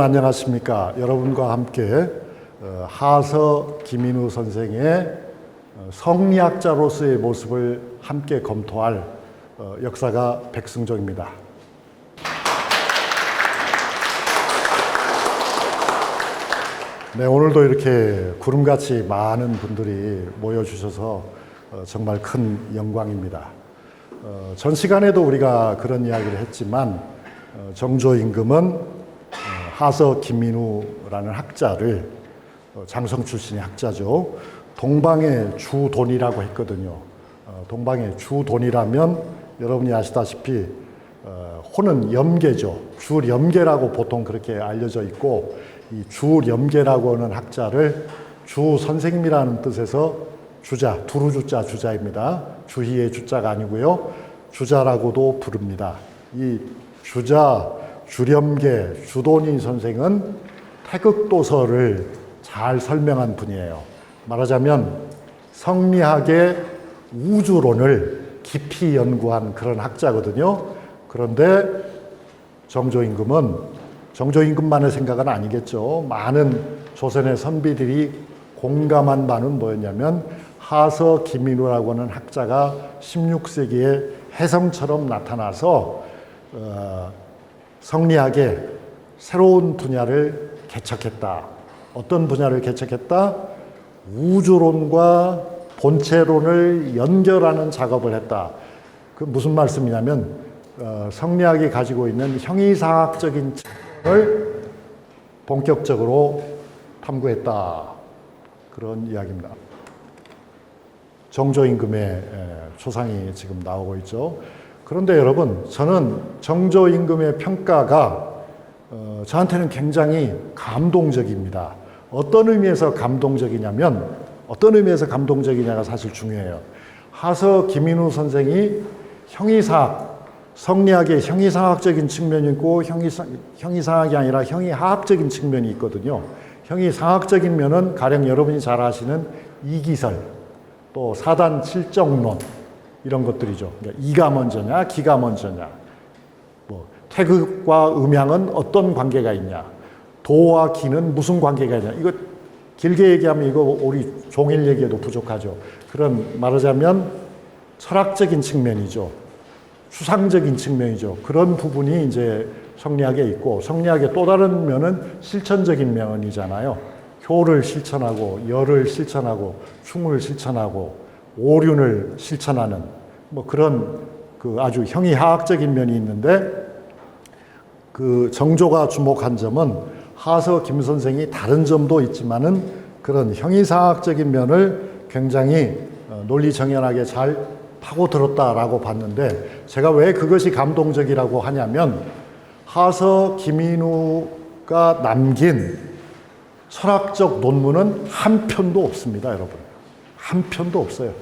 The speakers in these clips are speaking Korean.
여러분 안녕하십니까? 여러분과 함께 어, 하서 김인우 선생의 어, 성리학자로서의 모습을 함께 검토할 어, 역사가 백승종입니다. 네, 오늘도 이렇게 구름같이 많은 분들이 모여주셔서 어, 정말 큰 영광입니다. 어, 전 시간에도 우리가 그런 이야기를 했지만 어, 정조 임금은 어, 하서 김민우라는 학자를 어, 장성 출신의 학자죠. 동방의 주돈이라고 했거든요. 어, 동방의 주돈이라면 여러분이 아시다시피 어, 호는 염계죠. 주염계라고 보통 그렇게 알려져 있고 이 주염계라고 하는 학자를 주 선생님이라는 뜻에서 주자, 두루주자 주자입니다. 주희의 주자가 아니고요. 주자라고도 부릅니다. 이 주자, 주렴계, 주돈이 선생은 태극도서를 잘 설명한 분이에요. 말하자면 성리학의 우주론을 깊이 연구한 그런 학자거든요. 그런데 정조임금은 정조임금만의 생각은 아니겠죠. 많은 조선의 선비들이 공감한 바는 뭐였냐면 하서 김민우라고 하는 학자가 16세기에 혜성처럼 나타나서 어, 성리학의 새로운 분야를 개척했다. 어떤 분야를 개척했다? 우주론과 본체론을 연결하는 작업을 했다. 그 무슨 말씀이냐면 어, 성리학이 가지고 있는 형이상학적인 측면을 본격적으로 탐구했다. 그런 이야기입니다. 정조임금의 에, 초상이 지금 나오고 있죠. 그런데 여러분, 저는 정조임금의 평가가 어, 저한테는 굉장히 감동적입니다. 어떤 의미에서 감동적이냐면, 어떤 의미에서 감동적이냐가 사실 중요해요. 하서 김인우 선생이 형이사학, 성리학의 형이상학적인 측면이 있고 형이상, 형이상학이 아니라 형이하학적인 측면이 있거든요. 형이상학적인 면은 가령 여러분이 잘 아시는 이기설, 또 사단 칠정론 이런 것들이죠. 그러니까 이가 먼저냐, 기가 먼저냐. 뭐 태극과 음양은 어떤 관계가 있냐. 도와 기는 무슨 관계가 있냐. 이거 길게 얘기하면 이거 우리 종일 얘기해도 부족하죠. 그런 말하자면 철학적인 측면이죠. 추상적인 측면이죠. 그런 부분이 이제 성리학에 있고 성리학의 또 다른 면은 실천적인 면이잖아요. 효를 실천하고 열을 실천하고 충을 실천하고 오륜을 실천하는 뭐 그런 그 아주 형이하학적인 면이 있는데 그 정조가 주목한 점은 하서 김 선생이 다른 점도 있지만은 그런 형이상학적인 면을 굉장히 어, 논리정연하게 잘 파고들었다라고 봤는데 제가 왜 그것이 감동적이라고 하냐면 하서 김인우가 남긴 철학적 논문은 한 편도 없습니다, 여러분. 한 편도 없어요.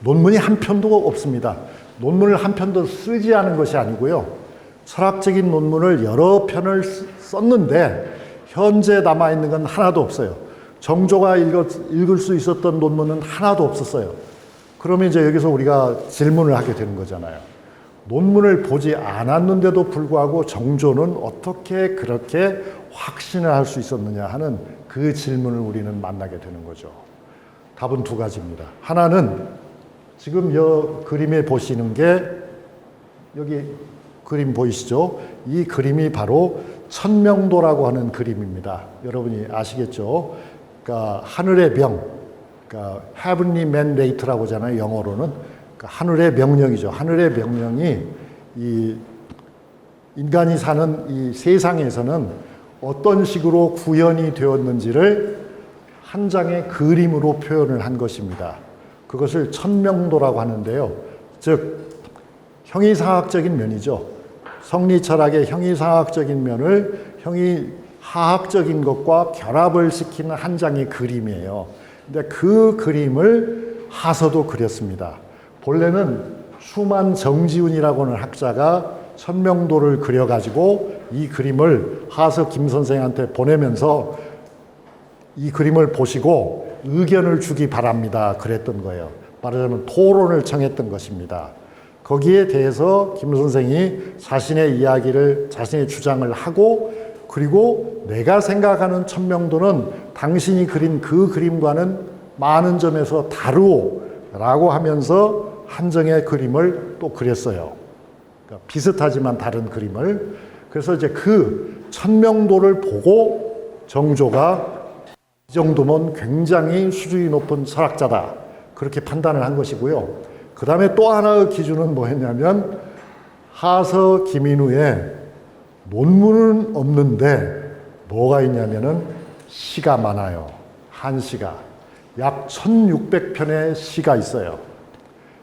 논문이 한 편도 없습니다. 논문을 한 편도 쓰지 않은 것이 아니고요. 철학적인 논문을 여러 편을 썼는데 현재 남아 있는 건 하나도 없어요. 정조가 읽었, 읽을 수 있었던 논문은 하나도 없었어요. 그러면 이제 여기서 우리가 질문을 하게 되는 거잖아요. 논문을 보지 않았는데도 불구하고 정조는 어떻게 그렇게 확신을 할 수 있었느냐 하는 그 질문을 우리는 만나게 되는 거죠. 답은 두 가지입니다. 하나는 지금 여 그림에 보시는 게 여기 그림 보이시죠? 이 그림이 바로 천명도라고 하는 그림입니다. 여러분이 아시겠죠? 그러니까 하늘의 병, 그러니까 heavenly mandate라고 하잖아요. 영어로는 그러니까 하늘의 명령이죠. 하늘의 명령이 이 인간이 사는 이 세상에서는 어떤 식으로 구현이 되었는지를 한 장의 그림으로 표현을 한 것입니다. 그것을 천명도라고 하는데요. 즉 형이상학적인 면이죠. 성리철학의 형이상학적인 면을 형이하학적인 것과 결합을 시키는 한 장의 그림이에요. 근데 그 그림을 하서도 그렸습니다. 본래는 수만 정지훈이라고 하는 학자가 천명도를 그려가지고 이 그림을 하서 김 선생한테 보내면서 이 그림을 보시고 의견을 주기 바랍니다. 그랬던 거예요. 말하자면 토론을 청했던 것입니다. 거기에 대해서 김 선생이 자신의 이야기를, 자신의 주장을 하고 그리고 내가 생각하는 천명도는 당신이 그린 그 그림과는 많은 점에서 다르오 라고 하면서 한정의 그림을 또 그렸어요. 그러니까 비슷하지만 다른 그림을. 그래서 이제 그 천명도를 보고 정조가 이 정도면 굉장히 수준이 높은 철학자다. 그렇게 판단을 한 것이고요. 그 다음에 또 하나의 기준은 뭐였냐면 하서 김인우의 논문은 없는데 뭐가 있냐면은 시가 많아요. 한시가. 약 1600편의 시가 있어요.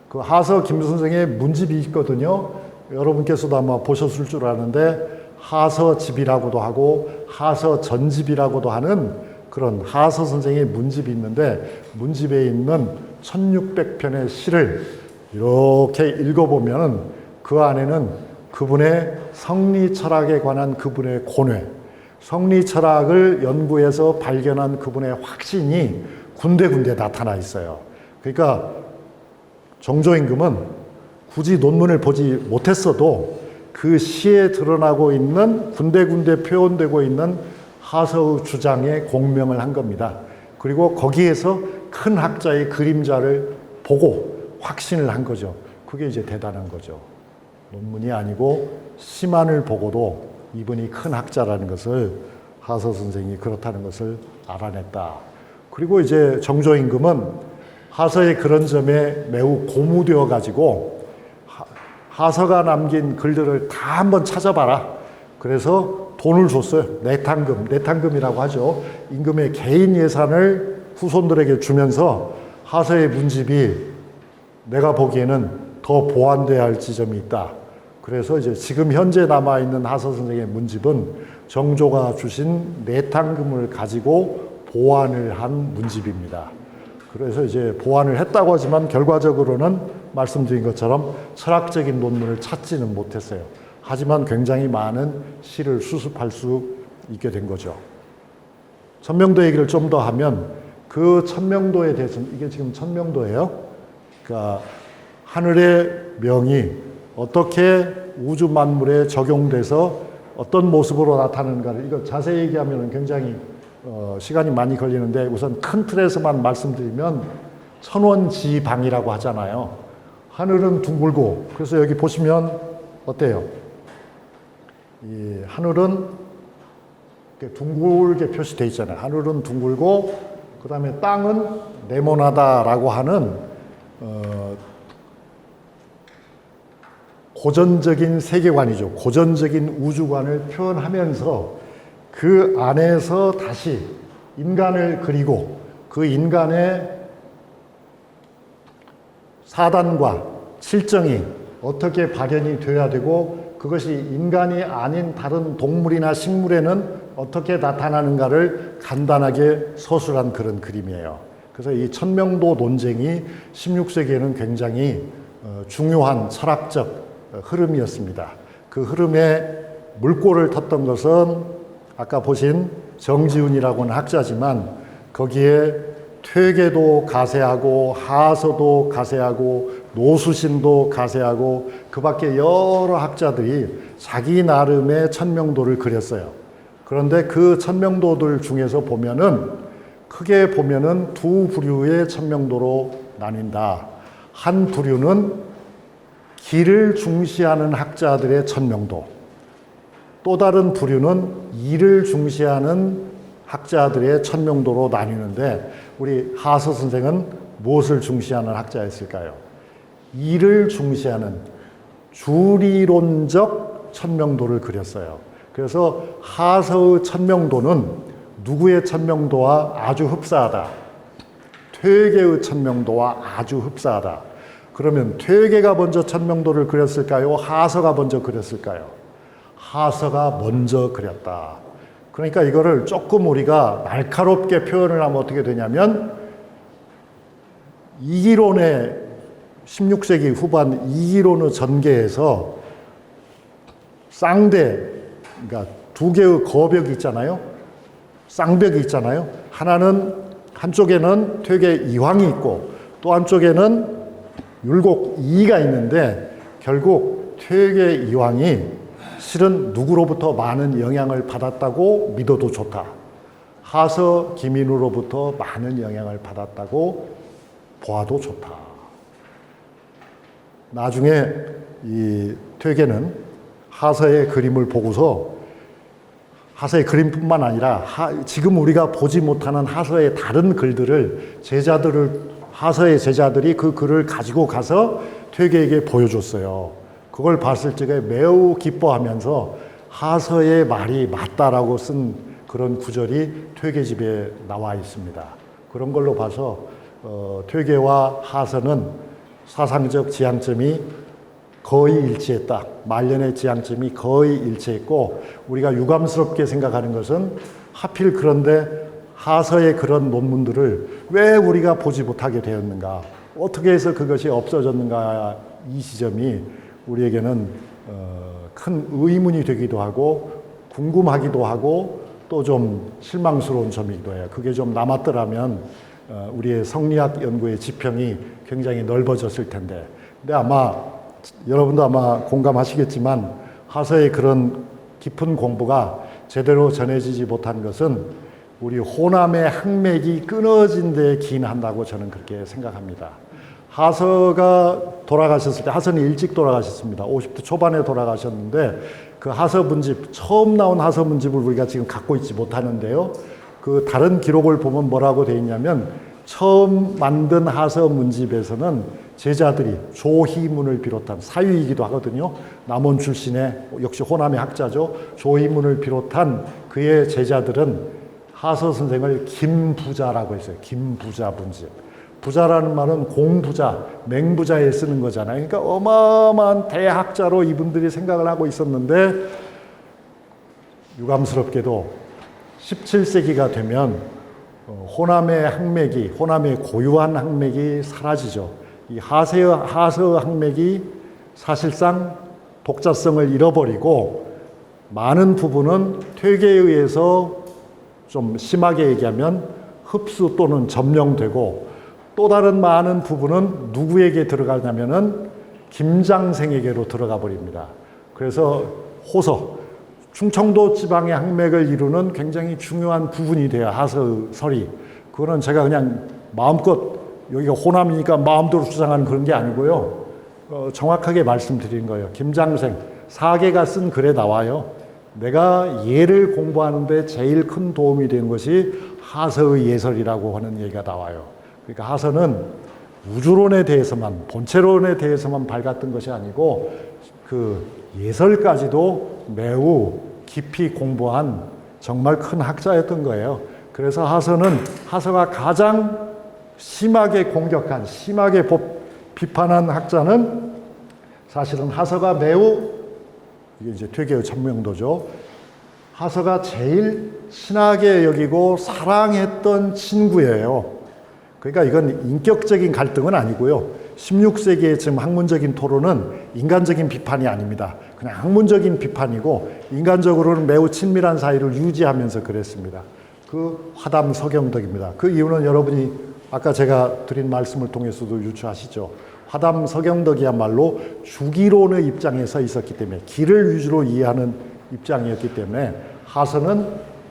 그 하서 김 선생의 문집이 있거든요. 여러분께서도 아마 보셨을 줄 아는데 하서집이라고도 하고 하서전집이라고도 하는 그런 하서 선생의 문집이 있는데 문집에 있는 1600편의 시를 이렇게 읽어보면 그 안에는 그분의 성리 철학에 관한 그분의 고뇌, 성리 철학을 연구해서 발견한 그분의 확신이 군데군데 나타나 있어요. 그러니까 정조임금은 굳이 논문을 보지 못했어도 그 시에 드러나고 있는 군데군데 표현되고 있는 하서의 주장에 공명을 한 겁니다. 그리고 거기에서 큰 학자의 그림자를 보고 확신을 한 거죠. 그게 이제 대단한 거죠. 논문이 아니고 시만을 보고도 이분이 큰 학자라는 것을 하서 선생이 그렇다는 것을 알아냈다. 그리고 이제 정조임금은 하서의 그런 점에 매우 고무되어 가지고 하서가 남긴 글들을 다 한번 찾아봐라. 그래서 돈을 줬어요. 내탕금, 내탕금이라고 하죠. 임금의 개인 예산을 후손들에게 주면서 하서의 문집이 내가 보기에는 더 보완돼야 할 지점이 있다. 그래서 이제 지금 현재 남아 있는 하서 선생의 문집은 정조가 주신 내탕금을 가지고 보완을 한 문집입니다. 그래서 이제 보완을 했다고 하지만 결과적으로는 말씀드린 것처럼 철학적인 논문을 찾지는 못했어요. 하지만 굉장히 많은 시를 수습할 수 있게 된 거죠. 천명도 얘기를 좀 더 하면 그 천명도에 대해서 이게 지금 천명도예요. 그러니까 하늘의 명이 어떻게 우주 만물에 적용돼서 어떤 모습으로 나타나는가를 이거 자세히 얘기하면 굉장히 어, 시간이 많이 걸리는데 우선 큰 틀에서만 말씀드리면 천원지방이라고 하잖아요. 하늘은 둥글고 그래서 여기 보시면 어때요? 이 하늘은 둥글게 표시되어 있잖아요. 하늘은 둥글고 그 다음에 땅은 네모나다라고 하는 어, 고전적인 세계관이죠. 고전적인 우주관을 표현하면서 그 안에서 다시 인간을 그리고 그 인간의 사단과 실정이 어떻게 발현이 되어야 되고 그것이 인간이 아닌 다른 동물이나 식물에는 어떻게 나타나는가를 간단하게 서술한 그런 그림이에요. 그래서 이 천명도 논쟁이 16세기에는 굉장히 어, 중요한 철학적 흐름이었습니다. 그 흐름에 물꼬를 텄던 것은 아까 보신 정지훈이라고 하는 학자지만 거기에 퇴계도 가세하고 하서도 가세하고 노수신도 가세하고 그 밖에 여러 학자들이 자기 나름의 천명도를 그렸어요. 그런데 그 천명도들 중에서 보면은 크게 보면은 두 부류의 천명도로 나뉜다. 한 부류는 길을 중시하는 학자들의 천명도, 또 다른 부류는 일을 중시하는 학자들의 천명도로 나뉘는데 우리 하서 선생은 무엇을 중시하는 학자였을까요? 일을 중시하는 주리론적 천명도를 그렸어요. 그래서 하서의 천명도는 누구의 천명도와 아주 흡사하다. 퇴계의 천명도와 아주 흡사하다. 그러면 퇴계가 먼저 천명도를 그렸을까요? 하서가 먼저 그렸을까요? 하서가 먼저 그렸다. 그러니까 이거를 조금 우리가 날카롭게 표현을 하면 어떻게 되냐면 이기론의 16세기 후반 이기론의 전개에서 쌍대, 그러니까 두 개의 거벽이 있잖아요. 쌍벽이 있잖아요. 하나는 한쪽에는 퇴계 이황이 있고 또 한쪽에는 율곡 이가 있는데 결국 퇴계 이황이 실은 누구로부터 많은 영향을 받았다고 믿어도 좋다. 하서 김인우로부터 많은 영향을 받았다고 보아도 좋다. 나중에 이 퇴계는 하서의 그림을 보고서 하서의 그림뿐만 아니라 하- 지금 우리가 보지 못하는 하서의 다른 글들을 제자들을 하서의 제자들이 그 글을 가지고 가서 퇴계에게 보여줬어요. 그걸 봤을 적에 매우 기뻐하면서 하서의 말이 맞다라고 쓴 그런 구절이 퇴계집에 나와 있습니다. 그런 걸로 봐서 어, 퇴계와 하서는 사상적 지향점이 거의 일치했다. 말년의 지향점이 거의 일치했고 우리가 유감스럽게 생각하는 것은 하필 그런데 하서의 그런 논문들을 왜 우리가 보지 못하게 되었는가? 어떻게 해서 그것이 없어졌는가? 이 지점이 우리에게는 어, 큰 의문이 되기도 하고 궁금하기도 하고 또 좀 실망스러운 점이기도 해요. 그게 좀 남았더라면 어, 우리의 성리학 연구의 지평이 굉장히 넓어졌을 텐데. 근데 아마 여러분도 아마 공감하시겠지만 하서의 그런 깊은 공부가 제대로 전해지지 못한 것은 우리 호남의 항맥이 끊어진 데 기인한다고 저는 그렇게 생각합니다. 하서가 돌아가셨을 때 하서는 일찍 돌아가셨습니다. 50대 초반에 돌아가셨는데 그 하서 문집 처음 나온 하서 문집을 우리가 지금 갖고 있지 못하는데요. 그 다른 기록을 보면 뭐라고 돼 있냐면 처음 만든 하서 문집에서는 제자들이 조희문을 비롯한 사유이기도 하거든요. 남원 출신의 역시 호남의 학자죠. 조희문을 비롯한 그의 제자들은 하서 선생을 김부자라고 했어요. 김부자 문집. 부자라는 말은 공부자, 맹부자에 쓰는 거잖아요. 그러니까 어마어마한 대학자로 이분들이 생각을 하고 있었는데 유감스럽게도 17세기가 되면 어, 호남의 항맥이 호남의 고유한 항맥이 사라지죠. 이 하세 하서 항맥이 사실상 독자성을 잃어버리고 많은 부분은 퇴계에 의해서 좀 심하게 얘기하면 흡수 또는 점령되고 또 다른 많은 부분은 누구에게 들어가냐면은 김장생에게로 들어가 버립니다. 그래서 호서 충청도 지방의 항맥을 이루는 굉장히 중요한 부분이 돼요. 하서설이. 그거는 제가 그냥 마음껏 여기가 호남이니까 마음대로 주장하는 그런 게 아니고요. 어, 정확하게 말씀드린 거예요. 김장생 사계가 쓴 글에 나와요. 내가 예를 공부하는데 제일 큰 도움이 된 것이 하서의 예설이라고 하는 얘기가 나와요. 그러니까 하서는 우주론에 대해서만 본체론에 대해서만 밝았던 것이 아니고 그 예설까지도 매우 깊이 공부한 정말 큰 학자였던 거예요. 그래서 하서는 하서가 가장 심하게 공격한 심하게 법- 비판한 학자는 사실은 하서가 매우 이게 이제 퇴계의 천명도죠. 하서가 제일 친하게 여기고 사랑했던 친구예요. 그러니까 이건 인격적인 갈등은 아니고요. 16세기의 지금 학문적인 토론은 인간적인 비판이 아닙니다. 그냥 학문적인 비판이고 인간적으로는 매우 친밀한 사이를 유지하면서 그랬습니다. 그 화담 서경덕입니다. 그 이유는 여러분이 아까 제가 드린 말씀을 통해서도 유추하시죠. 화담 서경덕이야말로 주기론의 입장에 서 있었기 때문에 기를 위주로 이해하는 입장이었기 때문에 하서는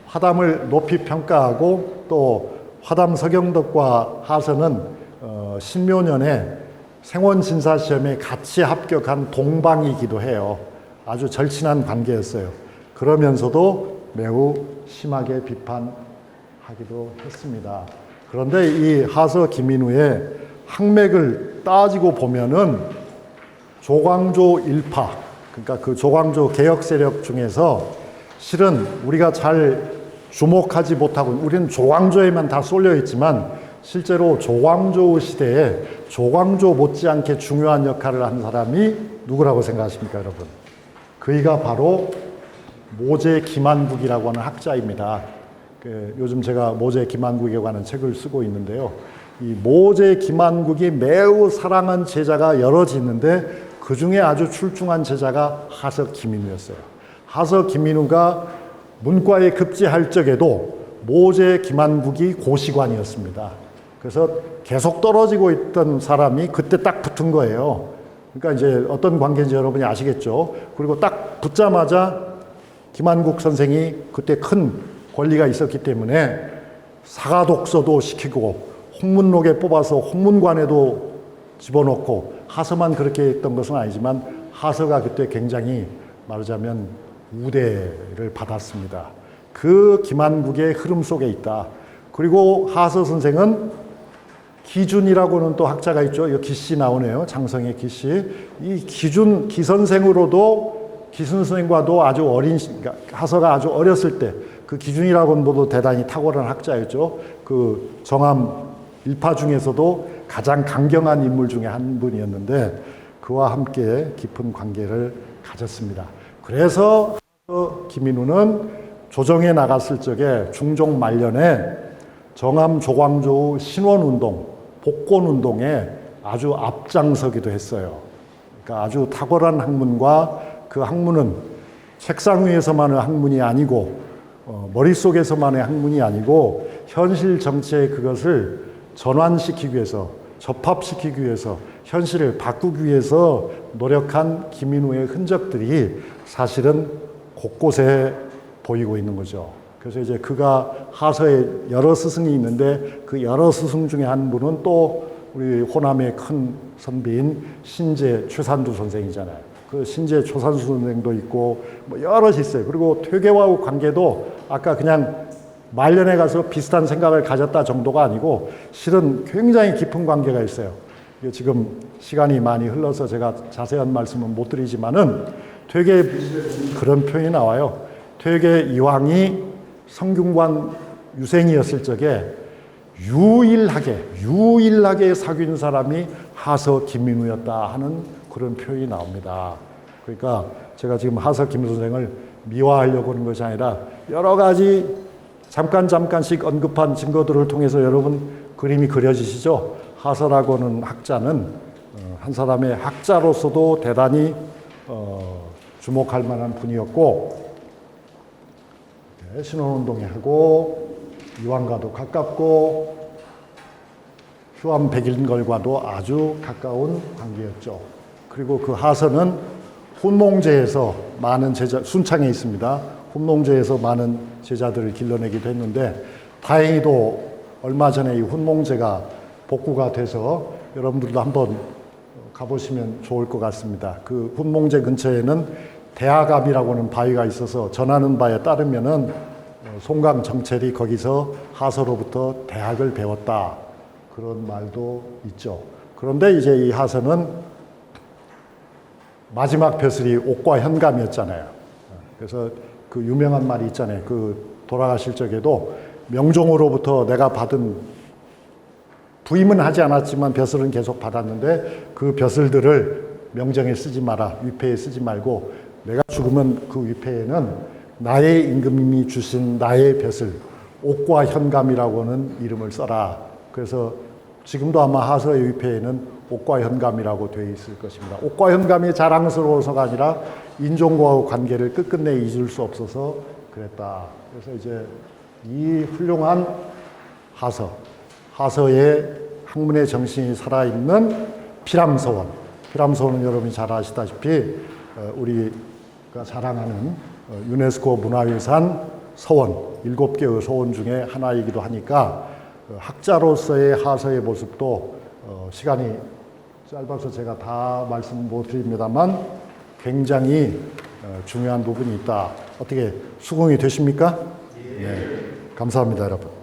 화담을 높이 평가하고 또 화담 서경덕과 하서는 어, 신묘년에 생원 진사 시험에 같이 합격한 동방이기도 해요. 아주 절친한 관계였어요. 그러면서도 매우 심하게 비판하기도 했습니다. 그런데 이 하서 김인우의 항맥을 따지고 보면은 조광조 일파, 그러니까 그 조광조 개혁 세력 중에서 실은 우리가 잘 주목하지 못하고 우리는 조광조에만 다 쏠려 있지만 실제로 조광조 시대에 조광조 못지않게 중요한 역할을 한 사람이 누구라고 생각하십니까, 여러분? 그이가 바로 모제 김한국이라고 하는 학자입니다. 그 요즘 제가 모제 김한국에 관한 책을 쓰고 있는데요. 이 모제 김한국이 매우 사랑한 제자가 여럿 있는데 그 중에 아주 출중한 제자가 하서 김인우였어요. 하서 김인우가 문과에 급제할 적에도 모제 김한국이 고시관이었습니다. 그래서 계속 떨어지고 있던 사람이 그때 딱 붙은 거예요. 그러니까 이제 어떤 관계인지 여러분이 아시겠죠. 그리고 딱딱 붙자마자 김한국 선생이 그때 큰 권리가 있었기 때문에 사가 독서도 시키고 홍문록에 뽑아서 홍문관에도 집어넣고 하서만 그렇게 했던 것은 아니지만 하서가 그때 굉장히 말하자면 우대를 받았습니다. 그 김한국의 흐름 속에 있다. 그리고 하서 선생은 기준이라고는 또 학자가 있죠. 이 기씨 나오네요. 장성의 기씨. 이 기준 기선생으로도 기순 선생과도 아주 어린 시- 그러니까 하서가 아주 어렸을 때 그 기준이라고는 모두 대단히 탁월한 학자였죠. 그 정암 일파 중에서도 가장 강경한 인물 중에 한 분이었는데 그와 함께 깊은 관계를 가졌습니다. 그래서 김인우는 조정에 나갔을 적에 중종 말년에 정암 조광조 신원운동, 복권운동에 아주 앞장서기도 했어요. 그러니까 아주 탁월한 학문과 그 학문은 책상 위에서만의 학문이 아니고 어, 머릿속에서만의 학문이 아니고 현실 정치에 그것을 전환시키기 위해서 접합시키기 위해서 현실을 바꾸기 위해서 노력한 김인우의 흔적들이 사실은 곳곳에 보이고 있는 거죠. 그래서 이제 그가 하서에 여러 스승이 있는데 그 여러 스승 중에 한 분은 또 우리 호남의 큰 선비인 신재 최산두 선생이잖아요. 그 신재 최산두 선생도 있고 뭐 여럿이 있어요. 그리고 퇴계와 관계도 아까 그냥 말년에 가서 비슷한 생각을 가졌다 정도가 아니고 실은 굉장히 깊은 관계가 있어요. 지금 시간이 많이 흘러서 제가 자세한 말씀은 못 드리지만은 퇴계 그런 표현이 나와요. 퇴계 이황이 성균관 유생이었을 적에 유일하게 유일하게 사귄 사람이 하서 김민우였다 하는 그런 표현이 나옵니다. 그러니까 제가 지금 하서 김 선생을 미화하려고 하는 것이 아니라 여러 가지 잠깐 잠깐씩 언급한 증거들을 통해서 여러분 그림이 그려지시죠? 하서라고 는 학자는 어, 한 사람의 학자로서도 대단히 어, 주목할 만한 분이었고 네, 신혼운동에 하고 이왕과도 가깝고 휴암 백일걸과도 아주 가까운 관계였죠. 그리고 그 하서는 훈몽제에서 많은 제자 순창에 있습니다. 훈몽제에서 많은 제자들을 길러내기도 했는데 다행히도 얼마 전에 이 훈몽제가 복구가 돼서 여러분들도 한번 가보시면 좋을 것 같습니다. 그 훈몽제 근처에는 대하갑이라고 하는 바위가 있어서 전하는 바에 따르면은 어, 송강 정철이 거기서 하서로부터 대학을 배웠다. 그런 말도 있죠. 그런데 이제 이 하서는 마지막 벼슬이 옥과 현감이었잖아요. 그래서 그 유명한 말이 있잖아요. 그 돌아가실 적에도 명종으로부터 내가 받은 부임은 하지 않았지만 벼슬은 계속 받았는데 그 벼슬들을 명정에 쓰지 마라. 위패에 쓰지 말고 내가 죽으면 그 위패에는 나의 임금님이 주신 나의 벼슬 옥과 현감이라고는 이름을 써라. 그래서 지금도 아마 하서의 위패에는 옥과 현감이라고 되어 있을 것입니다. 옥과 현감이 자랑스러워서가 아니라 인종과의 관계를 끝끝내 잊을 수 없어서 그랬다. 그래서 이제 이 훌륭한 하서, 하서의 학문의 정신이 살아있는 피람서원. 피람서원은 여러분이 잘 아시다시피 어, 우리가 자랑하는 어, 유네스코 문화유산 서원, 일곱 개의 서원 중에 하나이기도 하니까 어, 학자로서의 하서의 모습도 어, 시간이 짧아서 제가 다 말씀 못 드립니다만 굉장히 어, 중요한 부분이 있다. 어떻게 수긍이 되십니까? 네. 감사합니다, 여러분.